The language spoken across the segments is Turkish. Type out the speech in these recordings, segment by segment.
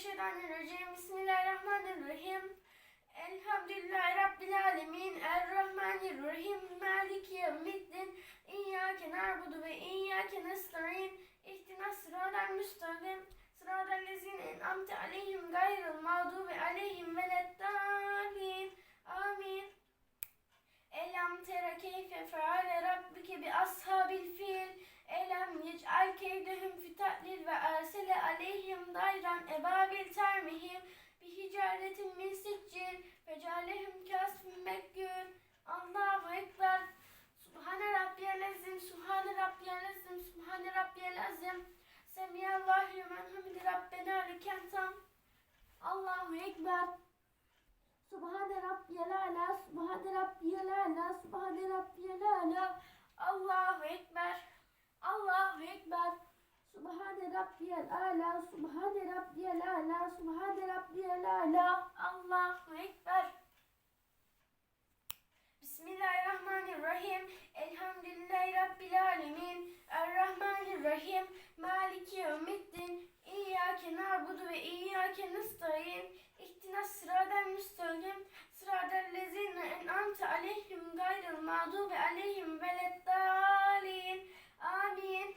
Mineşşeytanirracim. Bismillahirrahmanirrahim. Elhamdülillahi Rabbil alemin. Errahmanirrahim. Maliki yevmiddin. İyyâke na'budu ve iyyâke nesta'in. İhtinas sıratal müstakim. Sıratal lezine en'amte aleyhim gayril mağdubi aleyhim veleddâlin. Amin. Elem tere keyfe feale rabbike bi ashabil fil. Elem yec'al keydehum fi ta'lil ve arsele aleyhim dayran ebabil termihim bi hicaretin min ve cealehum kasfin mekkûn. Allahu Ekber. Subhane Rabbiyel Azim, Subhane Rabbiyel Azim, Subhane Rabbiyel Azim. Semiyallahu limen hamidi Rabbena leken tam. Allahu Ekber. Subhane Rabbiyel Ala, Subhane Rabbiyel Ala, Subhane Rabbiyel Ala. Allahu Ekber. Allahu Ekber. Subhane Rabbiyel Ala, Subhane Rabbiyel Ala, Subhane Rabbiyel Ala. Allahu Ekber. Bismillahirrahmanirrahim. Elhamdülillahi Rabbil alemin. Errahmanirrahim. Maliki yevmiddin. İyyâke na'budu ve iyyâke nestaîn. İhtinas sıratal müstakim. Sıratal lezîne en'amte aleyhim gayril mağdubi aleyhim veleddâlin. Amin.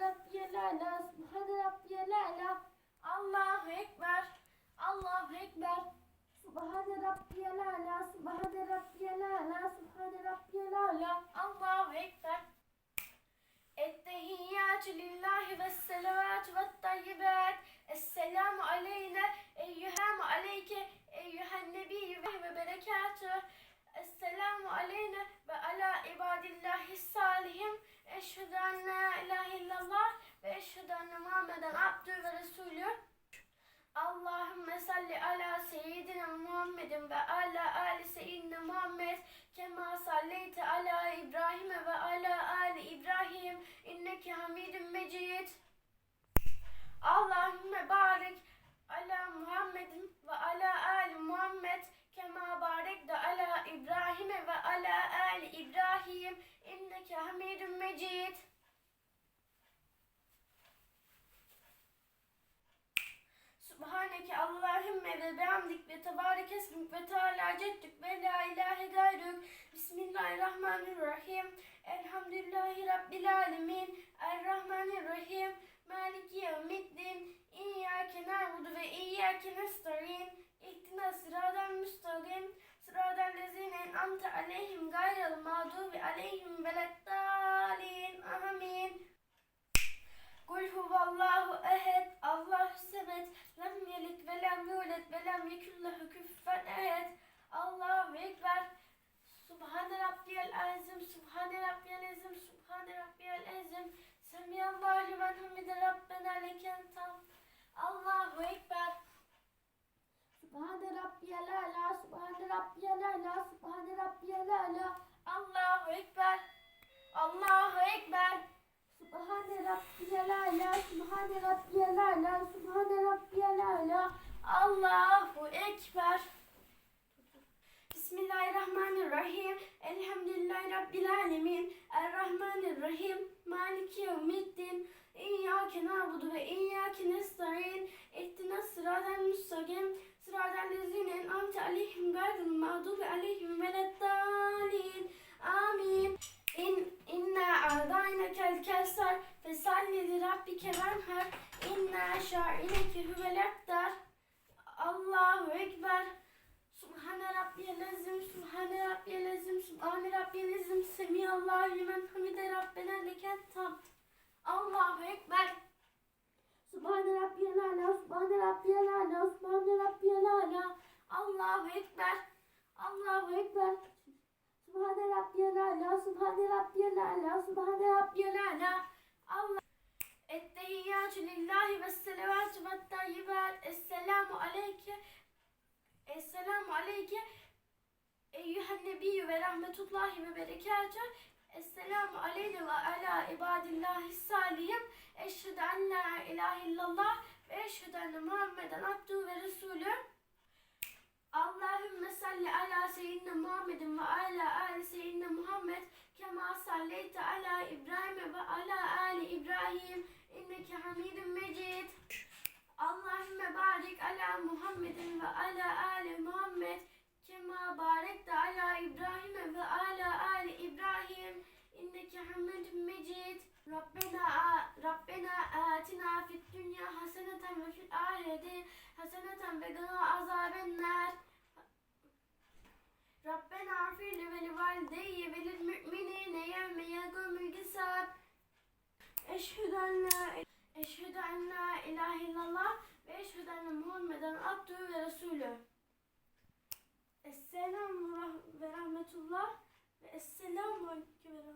Subhane Rabbiyel Ala, Subhane Rabbiyel Ala. Allahu Ekber. Allahu Ekber. Subhane Rabbiyel Ala, Subhane Rabbiyel Ala, Subhane Rabbiyel Ala. Allahu Ekber. Ettehiyyatü lillahi ve selavatü ve tayyibat. Esselamu aleyna eyyühem aleyke eyyühen nebiyyü ve berekatüh. Esselamu aleyna ve ala ibadillahi salihim. Eşhedü en la ilahe illallah ve eşhedü enne Muhammeden abdü ve resulü. Allahümme salli ala seyyidina Muhammedin ve ala ali seyyidina Muhammed kema salleyte ala İbrahim ve ala ali İbrahim inneke hamidun mecid. Allahümme barik ala Muhammedin ve ala ali Muhammed kema barekte ala İbrahim ve ala ali İbrahim inneke hamidun mecid. Subhaneke Ve bihamdik ve tebarek esmik ve teala ceddük ve la ilahe gayrük. Bismillahirrahmanirrahim. Elhamdülillahi Rabbil alemin. Errahmanirrahim. Maliki yevmiddin. İyyâke na'budu ve iyyâke nesta'in. İhtina sıradan müstakim. Sıradan lezine en'amte aleyhim gayrel mağdubi aleyhim veleddâlin. Amin. Kul huvallahu ehed, Allahu semed, lem yelit ve lem yulet ve lem yekun lehu küffen ehed. Allahu ekber. Subhane rabbiyel azim, subhane rabbiyel azim, subhane rabbiyel azim. Semiyallahu limen hamide rabbena leken tam. Allahu ekber. Subhane rabbiyel ala, subhane rabbiyel ala, subhane rabbiyel ala. Allahu ekber. Allahu ekber. Subhane Rabbiyel Ala, Subhane Rabbiyel Ala, Subhane Rabbiyel Ala. Allahu Ekber. Bismillahirrahmanirrahim. Elhamdülillahi Rabbil Alemin. Errahmanirrahim. Maliki yevmiddin. İyyâke na'budu ve iyyâke nesta'in. İhtinas sıratal müstakim. Sıratal lezine en'amte aleyhim gayril mağdubi aleyhim veleddâlin. Amin. İn, inna a'daynakel kevser fesalli li rabbike venher inna şa'ileke huvel ekber Allahu Ekber Subhane Rabbiyel Azim Subhane Rabbiyel Azim Subhane Rabbiyel Azim Semiyallahu limen hamide Rabbena leken tam Allahu Ekber Subhane Rabbiyel Ala Subhane Rabbiyel Ala Subhane Rabbiyel Ala Allahu Ekber Allahu Ekber Subhane Rabbiyel Ala, Subhane Rabbiyel Ala, Subhane Rabbiyel Ala. Allah Ettehiyyatü lillahi ve selavatü ve tayyibat. Esselamu aleyke. Esselamu aleyke. Eyyühen nebiyyü ve rahmetullahi ve berekatüh. Esselamu aleyne ve ala ibadillahi salihin. Eşhedü en la ilahe illallah ve eşhedü enne Muhammeden abduhu ve resulü. Allahümme salli ala seyyidina Muhammedin ve ala ali seyyidina Muhammed kema salleyte ala İbrahim ve ala ali İbrahim inneke hamidun mecid. Allahümme barik ala Muhammedin ve ala ali Muhammed kema barekte ala İbrahim ve ala ali İbrahim hamidun mecid. Rabbena Rabbena atina fid dünya haseneten ve fil ahireti haseneten ve gına azabennar. Rabbena afirli ve li valideyye ve lil müminine yevme yegumul hisab. Eşhedü en la Eşhedü en la ilahe illallah ve eşhedü enne Muhammeden abdühü ve resulü. Esselamu ve rahmetullah ve esselamu aleyküm ve